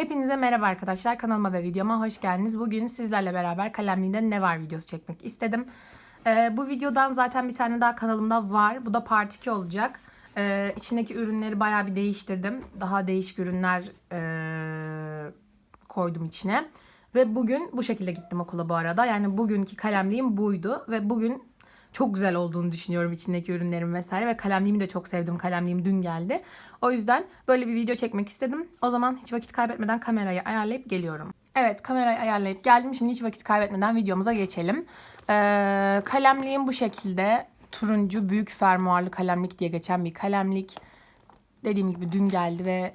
Hepinize merhaba arkadaşlar. Kanalıma ve videoma hoş geldiniz. Bugün sizlerle beraber kalemliğinde ne var videosu çekmek istedim. Ee, bu videodan zaten bir tane daha kanalımda var. Bu da part 2 olacak. Ee, içindeki ürünleri bayağı bir değiştirdim. Daha değişik ürünler ee, koydum içine. Ve bugün bu şekilde gittim okula bu arada. Yani bugünkü kalemliğim buydu. Ve bugün çok güzel olduğunu düşünüyorum içindeki ürünlerin vesaire. Ve kalemliğimi de çok sevdim. Kalemliğim dün geldi. O yüzden böyle bir video çekmek istedim. O zaman hiç vakit kaybetmeden kamerayı ayarlayıp geliyorum. Evet kamerayı ayarlayıp geldim. Şimdi hiç vakit kaybetmeden videomuza geçelim. Ee, kalemliğim bu şekilde. Turuncu büyük fermuarlı kalemlik diye geçen bir kalemlik. Dediğim gibi dün geldi ve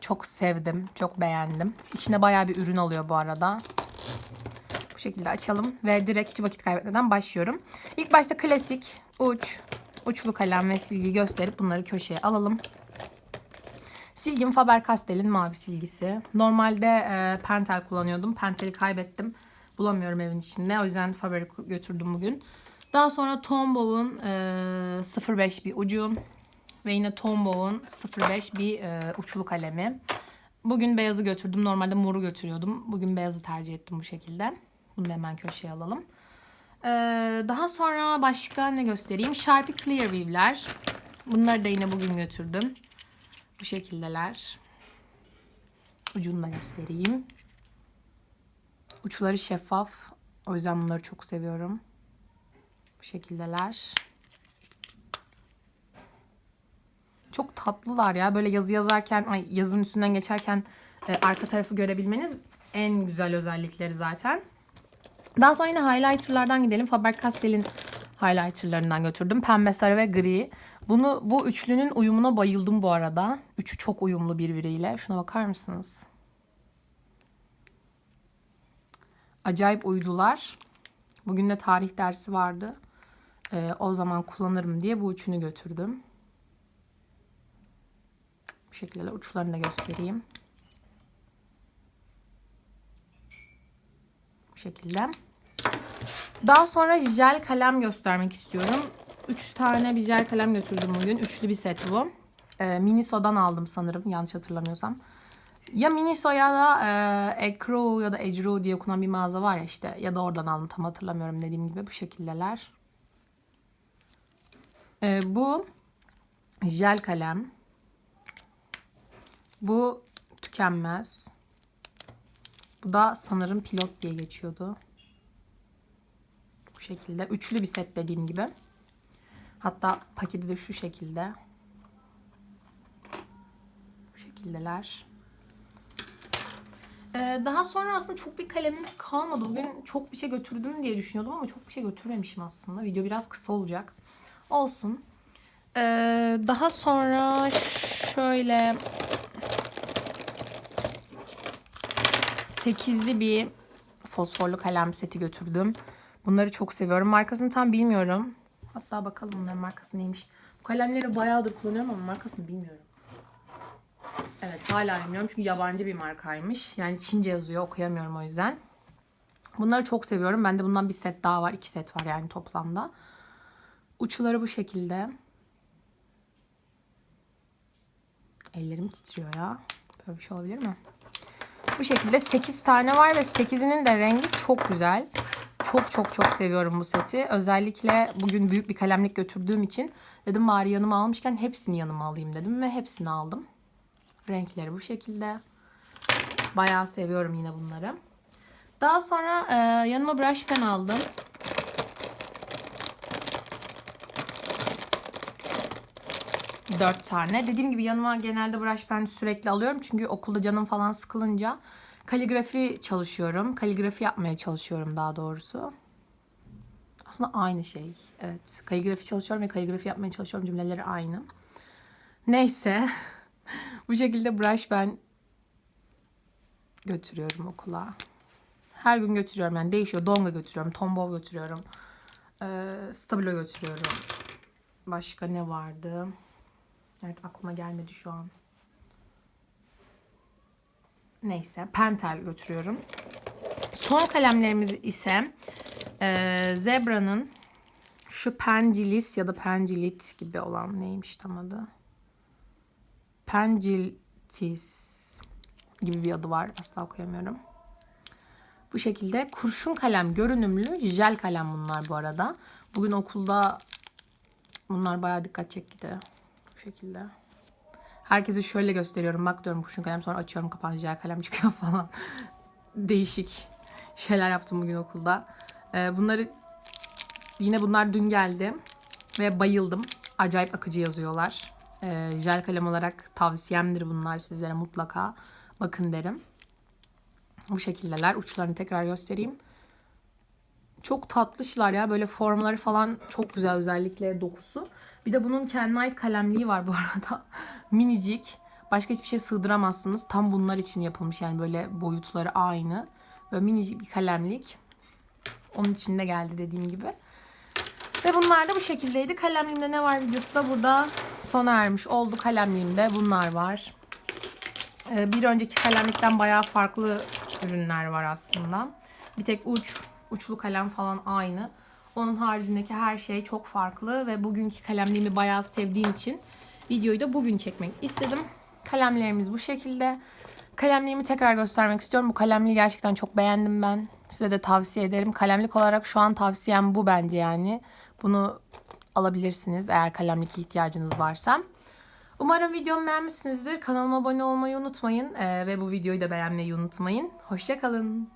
çok sevdim. Çok beğendim. İçinde bayağı bir ürün oluyor bu arada. Bu şekilde açalım ve direkt hiç vakit kaybetmeden başlıyorum. İlk başta klasik uç, uçlu kalem ve silgi gösterip bunları köşeye alalım. Silgim Faber-Castell'in mavi silgisi. Normalde e, Pentel kullanıyordum. Pentel'i kaybettim. Bulamıyorum evin içinde. O yüzden Faber'i götürdüm bugün. Daha sonra Tombow'un e, 05 bir ucu ve yine Tombow'un 05 bir e, uçlu kalemi. Bugün beyazı götürdüm. Normalde moru götürüyordum. Bugün beyazı tercih ettim bu şekilde. Bunu da hemen köşeye alalım. Ee, daha sonra başka ne göstereyim? Sharpie Clear Weave'ler. Bunları da yine bugün götürdüm. Bu şekildeler. Ucunu da göstereyim. Uçları şeffaf. O yüzden bunları çok seviyorum. Bu şekildeler. Çok tatlılar ya. Böyle yazı yazarken, ay yazının üstünden geçerken e, arka tarafı görebilmeniz en güzel özellikleri zaten. Daha sonra yine highlighterlardan gidelim. Faber-Castell'in highlighterlarından götürdüm. Pembe, sarı ve gri. Bunu bu üçlünün uyumuna bayıldım bu arada. Üçü çok uyumlu birbiriyle. Şuna bakar mısınız? Acayip uydular. Bugün de tarih dersi vardı. Ee, o zaman kullanırım diye bu üçünü götürdüm. Bu şekilde uçlarını da göstereyim. Bu şekilde. Daha sonra jel kalem göstermek istiyorum. 3 tane bir jel kalem götürdüm bugün. Üçlü bir set bu. Ee, Miniso'dan aldım sanırım yanlış hatırlamıyorsam. Ya Miniso ya da e, Ekru ya da Ecru diye okunan bir mağaza var ya işte. Ya da oradan aldım tam hatırlamıyorum dediğim gibi bu şekildeler. Ee, bu jel kalem. Bu tükenmez. Bu da sanırım pilot diye geçiyordu. Şekilde. Üçlü bir set dediğim gibi. Hatta paketi de şu şekilde. Bu şekildeler. Ee, daha sonra aslında çok bir kalemimiz kalmadı. Bugün çok bir şey götürdüm diye düşünüyordum ama çok bir şey götürmemişim aslında. Video biraz kısa olacak. Olsun. Ee, daha sonra şöyle 8'li bir fosforlu kalem seti götürdüm. Bunları çok seviyorum. Markasını tam bilmiyorum. Hatta bakalım bunların markası neymiş. Bu kalemleri bayağıdır kullanıyorum ama markasını bilmiyorum. Evet hala bilmiyorum çünkü yabancı bir markaymış. Yani Çince yazıyor okuyamıyorum o yüzden. Bunları çok seviyorum. Bende bundan bir set daha var. iki set var yani toplamda. Uçları bu şekilde. Ellerim titriyor ya. Böyle bir şey olabilir mi? Bu şekilde 8 tane var ve 8'inin de rengi çok güzel. Çok çok çok seviyorum bu seti. Özellikle bugün büyük bir kalemlik götürdüğüm için dedim bari yanıma almışken hepsini yanıma alayım dedim ve hepsini aldım. Renkleri bu şekilde. Bayağı seviyorum yine bunları. Daha sonra e, yanıma brush pen aldım. Dört tane. Dediğim gibi yanıma genelde brush pen sürekli alıyorum. Çünkü okulda canım falan sıkılınca kaligrafi çalışıyorum. Kaligrafi yapmaya çalışıyorum daha doğrusu. Aslında aynı şey. Evet. Kaligrafi çalışıyorum ve kaligrafi yapmaya çalışıyorum. Cümleleri aynı. Neyse. Bu şekilde brush pen götürüyorum okula. Her gün götürüyorum yani değişiyor. Donga götürüyorum. Tombow götürüyorum. Ee, Stabilo götürüyorum. Başka ne vardı? Evet aklıma gelmedi şu an. Neyse Pentel götürüyorum. Son kalemlerimiz ise e, Zebra'nın şu Pendilis ya da Pendilit gibi olan neymiş tam adı? Penciltis. gibi bir adı var. Asla okuyamıyorum. Bu şekilde kurşun kalem görünümlü jel kalem bunlar bu arada. Bugün okulda bunlar bayağı dikkat çekti. Bu şekilde. Herkese şöyle gösteriyorum. Bak diyorum kurşun kalem sonra açıyorum jel kalem çıkıyor falan. Değişik şeyler yaptım bugün okulda. Ee, bunları yine bunlar dün geldi ve bayıldım. Acayip akıcı yazıyorlar. Ee, jel kalem olarak tavsiyemdir bunlar sizlere mutlaka bakın derim. Bu şekildeler. Uçlarını tekrar göstereyim. Çok tatlışlar ya. Böyle formları falan çok güzel özellikle dokusu. Bir de bunun kendine ait kalemliği var bu arada. Minicik. Başka hiçbir şey sığdıramazsınız. Tam bunlar için yapılmış yani böyle boyutları aynı. Böyle minicik bir kalemlik. Onun içinde geldi dediğim gibi. Ve bunlar da bu şekildeydi. Kalemliğimde ne var videosu da burada sona ermiş oldu. Kalemliğimde bunlar var. Ee, Bir önceki kalemlikten bayağı farklı ürünler var aslında. Bir tek uç, uçlu kalem falan aynı. Onun haricindeki her şey çok farklı ve bugünkü kalemliğimi bayağı sevdiğim için videoyu da bugün çekmek istedim. Kalemlerimiz bu şekilde. Kalemliğimi tekrar göstermek istiyorum. Bu kalemliği gerçekten çok beğendim ben. Size de tavsiye ederim. Kalemlik olarak şu an tavsiyem bu bence yani. Bunu alabilirsiniz eğer kalemlik ihtiyacınız varsa. Umarım videomu beğenmişsinizdir. Kanalıma abone olmayı unutmayın. Ee, ve bu videoyu da beğenmeyi unutmayın. Hoşçakalın.